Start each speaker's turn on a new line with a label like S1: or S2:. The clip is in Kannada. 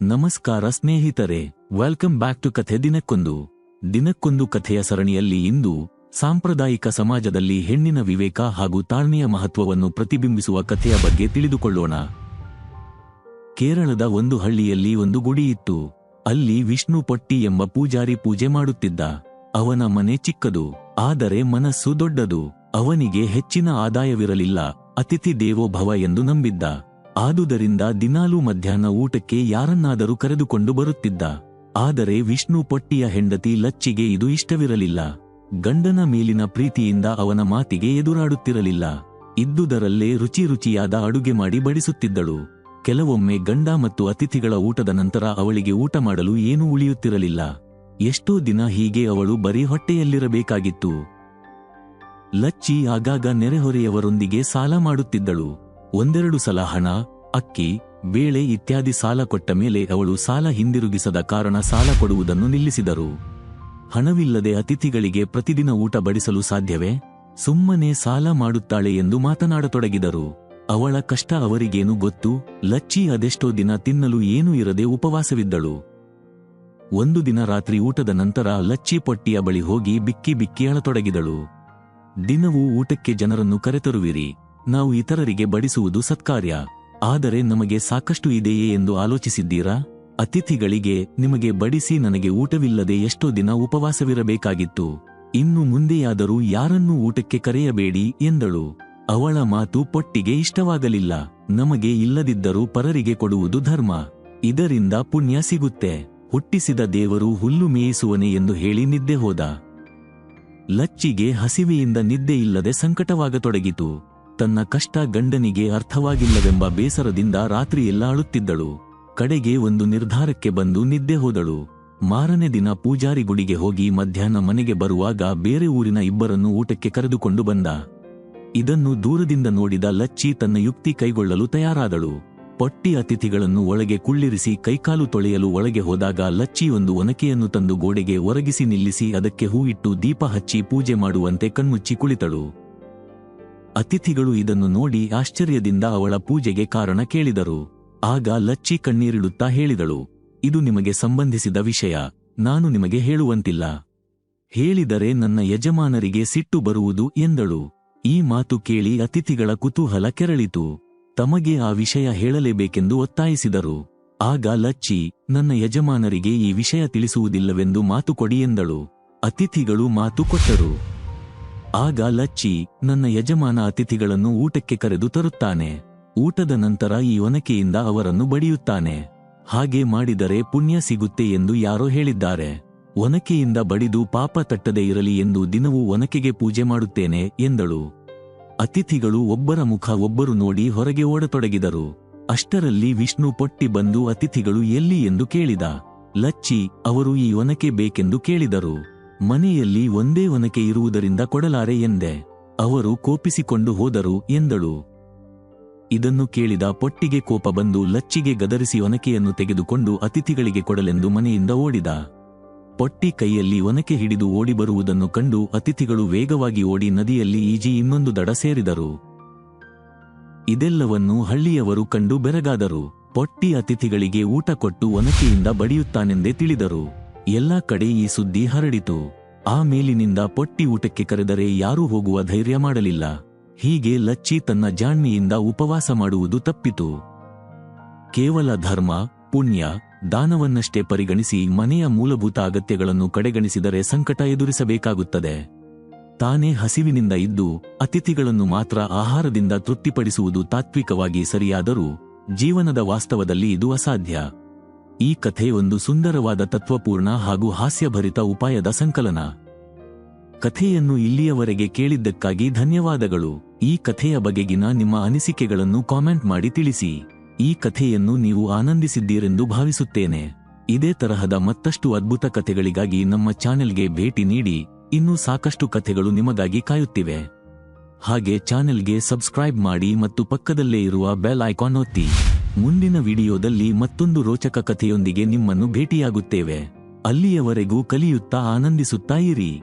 S1: ನಮಸ್ಕಾರ ಸ್ನೇಹಿತರೆ ವೆಲ್ಕಮ್ ಬ್ಯಾಕ್ ಟು ಕಥೆ ದಿನಕ್ಕೊಂದು. ದಿನಕ್ಕೊಂದು ಕಥೆಯ ಸರಣಿಯಲ್ಲಿ ಇಂದು, ಸಾಂಪ್ರದಾಯಿಕ ಸಮಾಜದಲ್ಲಿ ಹೆಣ್ಣಿನ ವಿವೇಕ ಹಾಗೂ ತಾಳ್ಮೆಯ ಮಹತ್ವವನ್ನು ಪ್ರತಿಬಿಂಬಿಸುವ ಕಥೆಯ ಬಗ್ಗೆ ತಿಳಿದುಕೊಳ್ಳೋಣ. ಕೇರಳದ ಒಂದು ಹಳ್ಳಿಯಲ್ಲಿ ಒಂದು ಗುಡಿ ಇತ್ತು ಅಲ್ಲಿ ವಿಷ್ಣು ಪಟ್ಟಿ ಎಂಬ ಪೂಜಾರಿ ಪೂಜೆ ಮಾಡುತ್ತಿದ್ದ. ಅವನ ಮನೆ ಚಿಕ್ಕದು, ಆದರೆ ಮನಸ್ಸು ದೊಡ್ಡದು. ಅವನಿಗೆ ಹೆಚ್ಚಿನ ಆದಾಯವಿರಲಿಲ್ಲ, ಅತಿಥಿ ದೇವೋಭವ ಎಂದು ನಂಬಿದ್ದ. ಆದುದರಿಂದ ದಿನಾಲೂ ಮಧ್ಯಾಹ್ನ ಊಟಕ್ಕೆ ಯಾರನ್ನಾದರೂ ಕರೆದುಕೊಂಡು ಬರುತ್ತಿದ್ದ. ಆದರೆ ವಿಷ್ಣು ಪೊಟ್ಟಿಯ ಹೆಂಡತಿ ಲಚ್ಚಿಗೆ ಇದು ಇಷ್ಟವಿರಲಿಲ್ಲ. ಗಂಡನ ಮೇಲಿನ ಪ್ರೀತಿಯಿಂದ ಅವನ ಮಾತಿಗೆ ಎದುರಾಡುತ್ತಿರಲಿಲ್ಲ. ಇದ್ದುದರಲ್ಲೇ ರುಚಿ ರುಚಿಯಾದ ಅಡುಗೆ ಮಾಡಿ ಬಡಿಸುತ್ತಿದ್ದಳು. ಕೆಲವೊಮ್ಮೆ ಗಂಡ ಮತ್ತು ಅತಿಥಿಗಳ ಊಟದ ನಂತರ ಅವಳಿಗೆ ಊಟ ಮಾಡಲು ಏನೂ ಉಳಿಯುತ್ತಿರಲಿಲ್ಲ. ಎಷ್ಟೋ ದಿನ ಹೀಗೆ ಅವಳು ಬರೀ ಹೊಟ್ಟೆಯಲ್ಲಿರಬೇಕಾಗಿತ್ತು. ಲಚ್ಚಿ ಆಗಾಗ ನೆರೆಹೊರೆಯವರೊಂದಿಗೆ ಸಾಲ ಮಾಡುತ್ತಿದ್ದಳು. ಒಂದೆರಡು ಸಲ ಹಣ, ಅಕ್ಕಿ, ಬೇಳೆ ಇತ್ಯಾದಿ ಸಾಲ ಕೊಟ್ಟ ಮೇಲೆ ಅವಳು ಸಾಲ ಹಿಂದಿರುಗಿಸದ ಕಾರಣ ಸಾಲ ಕೊಡುವುದನ್ನು ನಿಲ್ಲಿಸಿದರು. ಹಣವಿಲ್ಲದೆ ಅತಿಥಿಗಳಿಗೆ ಪ್ರತಿದಿನ ಊಟ ಬಡಿಸಲು ಸಾಧ್ಯವೇ? ಸುಮ್ಮನೆ ಸಾಲ ಮಾಡುತ್ತಾಳೆ ಎಂದು ಮಾತನಾಡತೊಡಗಿದರು. ಅವಳ ಕಷ್ಟ ಅವರಿಗೇನು ಗೊತ್ತು? ಲಚ್ಚಿ ಅದೆಷ್ಟೋ ದಿನ ತಿನ್ನಲು ಏನೂ ಇರದೆ ಉಪವಾಸವಿದ್ದಳು. ಒಂದು ದಿನ ರಾತ್ರಿ ಊಟದ ನಂತರ ಲಚ್ಚಿ ಪೊಟ್ಟಿಯ ಬಳಿ ಹೋಗಿ ಬಿಕ್ಕಿ ಬಿಕ್ಕಿ ಅಳತೊಡಗಿದಳು. ದಿನವೂ ಊಟಕ್ಕೆ ಜನರನ್ನು ಕರೆತರುವಿರಿ. ನಾವು ಇತರರಿಗೆ ಬಡಿಸುವುದು ಸತ್ಕಾರ್ಯ. ಆದರೆ ನಮಗೆ ಸಾಕಷ್ಟು ಇದೆಯೇ ಎಂದು ಆಲೋಚಿಸಿದ್ದೀರಾ? ಅತಿಥಿಗಳಿಗೆ ನಿಮಗೆ ಬಡಿಸಿ ನನಗೆ ಊಟವಿಲ್ಲದೆ ಎಷ್ಟೋ ದಿನ ಉಪವಾಸವಿರಬೇಕಾಗಿತ್ತು. ಇನ್ನು ಮುಂದೆಯಾದರೂ ಯಾರನ್ನೂ ಊಟಕ್ಕೆ ಕರೆಯಬೇಡಿ ಎಂದಳು. ಅವಳ ಮಾತು ಪೊಟ್ಟಿಗೆ ಇಷ್ಟವಾಗಲಿಲ್ಲ. ನಮಗೆ ಇಲ್ಲದಿದ್ದರೂ ಪರರಿಗೆ ಕೊಡುವುದು ಧರ್ಮ. ಇದರಿಂದ ಪುಣ್ಯ ಸಿಗುತ್ತೆ. ಹುಟ್ಟಿಸಿದ ದೇವರು ಹುಲ್ಲು ಮೇಯಿಸುವನೆ ಎಂದು ಹೇಳಿ ನಿದ್ದೆ ಹೋದ. ಲಚ್ಚಿಗೆ ಹಸಿವೆಯಿಂದ ನಿದ್ದೆಯಿಲ್ಲದೆ ಸಂಕಟವಾಗತೊಡಗಿತು. ತನ್ನ ಕಷ್ಟ ಗಂಡನಿಗೆ ಅರ್ಥವಾಗಿಲ್ಲವೆಂಬ ಬೇಸರದಿಂದ ರಾತ್ರಿಯೆಲ್ಲ ಅಳುತ್ತಿದ್ದಳು ಕಡೆಗೆ ಒಂದು ನಿರ್ಧಾರಕ್ಕೆ ಬಂದು ನಿದ್ದೆ ಹೋದಳು. ಮಾರನೇ ದಿನ ಪೂಜಾರಿ ಗುಡಿಗೆ ಹೋಗಿ ಮಧ್ಯಾಹ್ನ ಮನೆಗೆ ಬರುವಾಗ ಬೇರೆ ಊರಿನ ಇಬ್ಬರನ್ನು ಊಟಕ್ಕೆ ಕರೆದುಕೊಂಡು ಬಂದ. ಇದನ್ನು ದೂರದಿಂದ ನೋಡಿದ ಲಚ್ಚಿ ತನ್ನ ಯುಕ್ತಿ ಕೈಗೊಳ್ಳಲು ತಯಾರಾದಳು. ಪಟ್ಟಿ ಅತಿಥಿಗಳನ್ನು ಒಳಗೆ ಕುಳ್ಳಿರಿಸಿ ಕೈಕಾಲು ತೊಳೆಯಲು ಒಳಗೆ ಹೋದಾಗ ಲಚ್ಚಿಯೊಂದು ಒನಕೆಯನ್ನು ತಂದು ಗೋಡೆಗೆ ಒರಗಿಸಿ ನಿಲ್ಲಿಸಿ ಅದಕ್ಕೆ ಹೂವಿಟ್ಟು ದೀಪ ಹಚ್ಚಿ ಪೂಜೆ ಮಾಡುವಂತೆ ಕಣ್ಮುಚ್ಚಿ ಕುಳಿತಳು. ಅತಿಥಿಗಳು ಇದನ್ನು ನೋಡಿ ಆಶ್ಚರ್ಯದಿಂದ ಅವಳ ಪೂಜೆಗೆ ಕಾರಣ ಕೇಳಿದರು. ಆಗ ಲಚ್ಚಿ ಕಣ್ಣೀರಿಡುತ್ತಾ ಹೇಳಿದಳು, ಇದು ನಿಮಗೆ ಸಂಬಂಧಿಸಿದ ವಿಷಯ, ನಾನು ನಿಮಗೆ ಹೇಳುವಂತಿಲ್ಲ. ಹೇಳಿದರೆ ನನ್ನ ಯಜಮಾನರಿಗೆ ಸಿಟ್ಟು ಬರುವುದು ಎಂದಳು. ಈ ಮಾತು ಕೇಳಿ ಅತಿಥಿಗಳ ಕುತೂಹಲ ಕೆರಳಿತು. ತಮಗೆ ಆ ವಿಷಯ ಹೇಳಲೇಬೇಕೆಂದು ಒತ್ತಾಯಿಸಿದರು. ಆಗ ಲಚ್ಚಿ, ನನ್ನ ಯಜಮಾನರಿಗೆ ಈ ವಿಷಯ ತಿಳಿಸುವುದಿಲ್ಲವೆಂದು ಮಾತು ಕೊಡಿ ಎಂದಳು. ಅತಿಥಿಗಳು ಮಾತು ಕೊಟ್ಟರು. ಆಗ ಲಚ್ಚಿ ನನ್ನ ಯಜಮಾನ ಅತಿಥಿಗಳನ್ನು ಊಟಕ್ಕೆ ಕರೆದು ತರುತ್ತಾನೆ. ಊಟದ ನಂತರ ಈ ಒನಕೆಯಿಂದ ಅವರನ್ನು ಬಡಿಯುತ್ತಾನೆ. ಹಾಗೆ ಮಾಡಿದರೆ ಪುಣ್ಯ ಸಿಗುತ್ತೆ ಎಂದು ಯಾರೋ ಹೇಳಿದ್ದಾರೆ. ಒನಕೆಯಿಂದ ಬಡಿದು ಪಾಪ ತಟ್ಟದೆ ಇರಲಿ ಎಂದು ದಿನವೂ ಒನಕೆಗೆ ಪೂಜೆ ಮಾಡುತ್ತೇನೆ ಎಂದಳು. ಅತಿಥಿಗಳು ಒಬ್ಬರ ಮುಖ ಒಬ್ಬರು ನೋಡಿ ಹೊರಗೆ ಓಡತೊಡಗಿದರು. ಅಷ್ಟರಲ್ಲಿ ವಿಷ್ಣು ಪೊಟ್ಟಿ ಬಂದು ಅತಿಥಿಗಳು ಎಲ್ಲಿ ಎಂದು ಕೇಳಿದ. ಲಚ್ಚಿ ಅವರು ಈ ಒನಕೆ ಬೇಕೆಂದು ಕೇಳಿದರು. ಮನೆಯಲ್ಲಿ ಒಂದೇ ಒನಕೆ ಇರುವುದರಿಂದ ಕೊಡಲಾರೆ ಎಂದೆ. ಅವರು ಕೋಪಿಸಿಕೊಂಡು ಹೋದರು ಎಂದಳು. ಇದನ್ನು ಕೇಳಿದ ಪೊಟ್ಟಿಗೆ ಕೋಪ ಬಂದು ಲಚ್ಚಿಗೆ ಗದರಿಸಿ ಒನಕೆಯನ್ನು ತೆಗೆದುಕೊಂಡು ಅತಿಥಿಗಳಿಗೆ ಕೊಡಲೆಂದು ಮನೆಯಿಂದ ಓಡಿದ. ಪೊಟ್ಟಿ ಕೈಯಲ್ಲಿ ಒನಕೆ ಹಿಡಿದು ಓಡಿ ಬರುವುದನ್ನು ಕಂಡು ಅತಿಥಿಗಳು ವೇಗವಾಗಿ ಓಡಿ ನದಿಯಲ್ಲಿ ಈಜಿ ಇನ್ನೊಂದು ದಡ ಸೇರಿದರು. ಇದೆಲ್ಲವನ್ನು ಹಳ್ಳಿಯವರು ಕಂಡು ಬೆರಗಾದರು. ಪೊಟ್ಟಿ ಅತಿಥಿಗಳಿಗೆ ಊಟ ಕೊಟ್ಟು ಒನಕೆಯಿಂದ ಬಡಿಯುತ್ತಾನೆಂದೇ ತಿಳಿದರು. ಎಲ್ಲಾ ಕಡೆ ಈ ಸುದ್ದಿ ಹರಡಿತು. ಆ ಮೇಲಿನಿಂದ ಪೊಟ್ಟಿ ಊಟಕ್ಕೆ ಕರೆದರೆ ಯಾರೂ ಹೋಗುವ ಧೈರ್ಯ ಮಾಡಲಿಲ್ಲ. ಹೀಗೆ ಲಚ್ಚಿ ತನ್ನ ಜಾಣ್ಮೆಯಿಂದ ಉಪವಾಸ ಮಾಡುವುದು ತಪ್ಪಿತು. ಕೇವಲ ಧರ್ಮ, ಪುಣ್ಯ, ದಾನವನ್ನಷ್ಟೇ ಪರಿಗಣಿಸಿ ಮನೆಯ ಮೂಲಭೂತ ಅಗತ್ಯಗಳನ್ನು ಕಡೆಗಣಿಸಿದರೆ ಸಂಕಟ ಎದುರಿಸಬೇಕಾಗುತ್ತದೆ. ತಾನೇ ಹಸಿವಿನಿಂದ ಇದ್ದು ಅತಿಥಿಗಳನ್ನು ಮಾತ್ರ ಆಹಾರದಿಂದ ತೃಪ್ತಿಪಡಿಸುವುದು ತಾತ್ವಿಕವಾಗಿ ಸರಿಯಾದರೂ ಜೀವನದ ವಾಸ್ತವದಲ್ಲಿ ಇದು ಅಸಾಧ್ಯ. ಈ ಕಥೆ ಒಂದು ಸುಂದರವಾದ ತತ್ವಪೂರ್ಣ ಹಾಗೂ ಹಾಸ್ಯಭರಿತ ಉಪಾಯದ ಸಂಕಲನ. ಕಥೆಯನ್ನು ಇಲ್ಲಿಯವರೆಗೆ ಕೇಳಿದ್ದಕ್ಕಾಗಿ ಧನ್ಯವಾದಗಳು. ಈ ಕಥೆಯ ಬಗೆಗಿನ ನಿಮ್ಮ ಅನಿಸಿಕೆಗಳನ್ನು ಕಾಮೆಂಟ್ ಮಾಡಿ ತಿಳಿಸಿ. ಈ ಕಥೆಯನ್ನು ನೀವು ಆನಂದಿಸಿದ್ದೀರೆಂದು ಭಾವಿಸುತ್ತೇನೆ. ಇದೇ ತರಹದ ಮತ್ತಷ್ಟು ಅದ್ಭುತ ಕಥೆಗಳಿಗಾಗಿ ನಮ್ಮ ಚಾನೆಲ್ಗೆ ಭೇಟಿ ನೀಡಿ. ಇನ್ನೂ ಸಾಕಷ್ಟು ಕಥೆಗಳು ನಿಮಗಾಗಿ ಕಾಯುತ್ತಿವೆ. ಹಾಗೆ ಚಾನೆಲ್ಗೆ ಸಬ್ಸ್ಕ್ರೈಬ್ ಮಾಡಿ ಮತ್ತು ಪಕ್ಕದಲ್ಲೇ ಇರುವ ಬೆಲ್ ಐಕಾನ್ ಒತ್ತಿ. ಮುಂದಿನ ವಿಡಿಯೋದಲ್ಲಿ ಮತ್ತೊಂದು ರೋಚಕ ಕಥೆಯೊಂದಿಗೆ ನಿಮ್ಮನ್ನು ಭೇಟಿಯಾಗುತ್ತೇವೆ. ಅಲ್ಲಿಯವರೆಗೂ ಕಲಿಯುತ್ತಾ ಆನಂದಿಸುತ್ತಾ ಇರಿ.